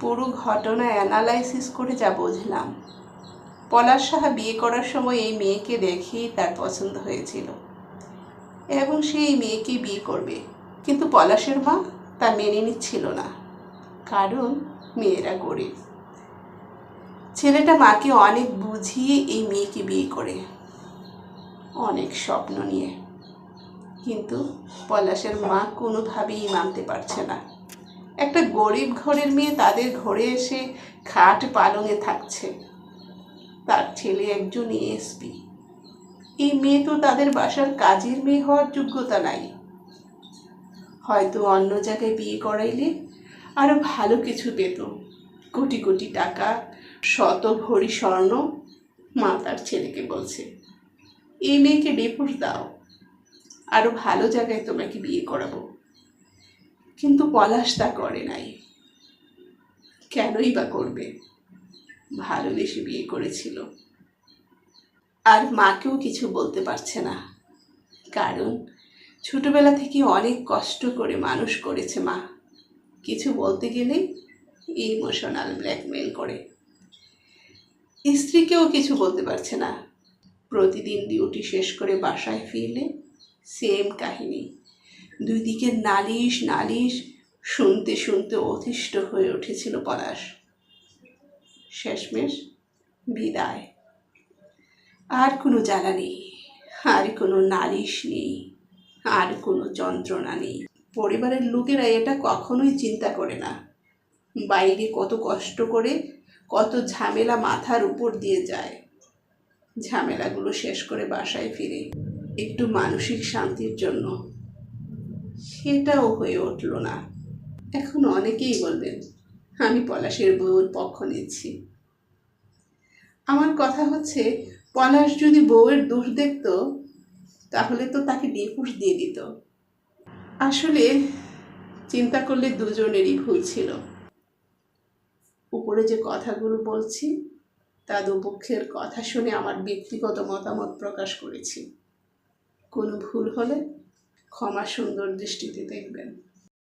পুরো ঘটনা অ্যানালাইসিস করে যা বুঝলাম। পলাশ সাহা বিয়ে করার সময় এই মেয়েকে দেখেই তার পছন্দ হয়েছিল। এবং সে এই মেয়েকে বিয়ে করবে। কিন্তু পলাশের মা তা মেনে নিচ্ছিল না। কারণ মেয়েরা গরিব। ছেলেটা মাকে অনেক বুঝিয়ে এই মেয়েকে বিয়ে করে। অনেক স্বপ্ন নিয়ে। কিন্তু পলাশের মা কোনোভাবেই মানতে পারছে না। একটা গরিব ঘরের মেয়ে তাদের ঘরে এসে খাট পালঙে থাকছে। তার ছেলে একজন এসপি এই মেয়ে তো তাদের বাসার কাজের মেয়ে হওয়ার যোগ্যতা নাই। হয়তো অন্য জায়গায় বিয়ে করাইলে আরও ভালো কিছু পেত। কোটি কোটি টাকা শত ভরি স্বর্ণ, মা তার ছেলেকে বলছে, এই মেয়েকে ডিভোর্স দাও। আরও ভালো জায়গায় তোমাকে বিয়ে করাবো। কিন্তু পলাশ তা করে নাই। কেনই বা করবে? ভালোবেসে বিয়ে করেছিল। আর মাকেও কিছু বলতে পারছে না। কারণ ছোটবেলা থেকে অনেক কষ্ট করে মানুষ করেছে মা। কিছু বলতে গেলেই ইমোশনাল ব্ল্যাকমেল করে। স্ত্রীকেও কিছু বলতে পারছে না। প্রতিদিন ডিউটি শেষ করে বাসায় ফিরলে সেম কাহিনী। দুই দিকে নালিশ নালিশ শুনতে শুনতে অতিষ্ঠ হয়ে উঠেছিল পলাশ। শেষমেশ বিদায়। আর কোনো জ্বালা নেই, আর কোনো নালিশ নেই, আর কোনো যন্ত্রণা নেই। পরিবারের লোকেরা এটা কখনোই চিন্তা করে না। বাইরে কত কষ্ট করে, কত ঝামেলা মাথার উপর দিয়ে যায়। ঝামেলাগুলো শেষ করে বাসায় ফিরে, একটু মানসিক শান্তির জন্য। সেটাও হয়ে উঠল না। এখন অনেকেই বলবেন, আমি পলাশের বউর পক্ষ নিচ্ছি। আমার কথা হচ্ছে, পলাশ যদি বউয়ের দোষ দেখত, তাহলে তো তাকে ডিভোর্স দিয়ে দিত। আসলে চিন্তা করলে দুজনেরই ভুল ছিল। উপরে যে কথাগুলো বলছি, তা দুপক্ষের কথা শুনে আমার ব্যক্তিগত মতামত প্রকাশ করেছি। কোনো ভুল হলে ক্ষমা সুন্দর দৃষ্টিতে দেখবেন।